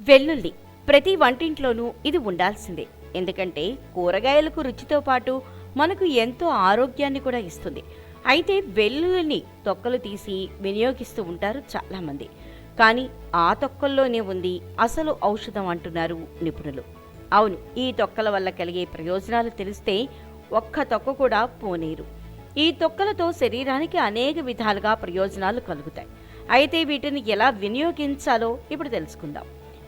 వెల్లుల్లి. ప్రతి వంటింట్లోనూ ఇది ఉండాల్సిందే. ఎందుకంటే కూరగాయలకు రుచితో పాటు మనకు ఎంతో ఆరోగ్యాన్ని కూడా ఇస్తుంది. అయితే వెల్లుల్లిని తొక్కలు తీసి వినియోగిస్తూ ఉంటారు చాలామంది. కానీ ఆ తొక్కల్లోనే ఉంది అసలు ఔషధం అంటున్నారు నిపుణులు. అవును ఈ తొక్కల వల్ల కలిగే ప్రయోజనాలు తెలిస్తే ఒక్క తొక్క కూడా పోనీరు. ఈ తొక్కలతో శరీరానికి అనేక విధాలుగా ప్రయోజనాలు కలుగుతాయి. అయితే వీటిని ఎలా వినియోగించాలో ఇప్పుడు తెలుసుకుందాం.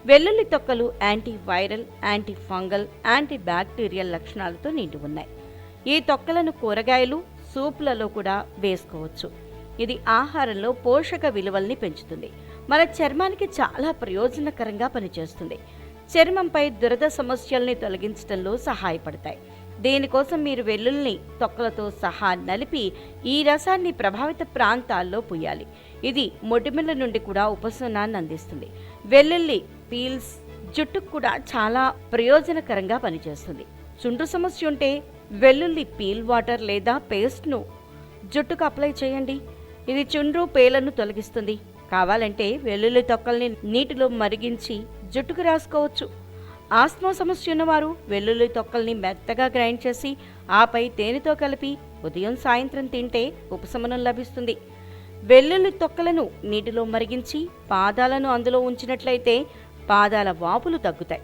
వెల్లుల్లి తొక్కలు anti viral anti fungal anti bacterial లక్షణాలతో నిండి ఉన్నాయి. ఈ తొక్కలను కూరగాయలు సూప్లలో కూడా వేసుకోవచ్చు. ఇది ఆహారంలో పోషక విలువల్ని పెంచుతుంది. మన చర్మానికి చాలా ప్రయోజనకరంగా పనిచేస్తుంది. చర్మంపై దురద సమస్యల్ని తొలగించడంలో సహాయపడతాయి. దీనికోసం మీరు వెల్లుల్ని తొక్కలతో సహా నలిపి ఈ రసాన్ని ప్రభావిత ప్రాంతాల్లో పూయాలి. ఇది మొటిమల నుండి కూడా ఉపశమనాన్ని అందిస్తుంది. వెల్లుల్లి పీల్స్ జుట్టుకు కూడా చాలా ప్రయోజనకరంగా పనిచేస్తుంది. చుండ్రు సమస్య ఉంటే వెల్లుల్లి పీల్ వాటర్ లేదా పేస్ట్ను జుట్టుకు అప్లై చేయండి. ఇది చుండ్రు పేలను తొలగిస్తుంది. కావాలంటే వెల్లుల్లి తొక్కల్ని నీటిలో మరిగించి జుట్టుకు రాసుకోవచ్చు. ఆస్మా సమస్య ఉన్నవారు వెల్లుల్లి తొక్కల్ని మెత్తగా గ్రైండ్ చేసి ఆపై తేనెతో కలిపి ఉదయం సాయంత్రం తింటే ఉపశమనం లభిస్తుంది. వెల్లుల్లి తొక్కలను నీటిలో మరిగించి పాదాలను అందులో ఉంచినట్లయితే పాదాల వాపులు తగ్గుతాయి.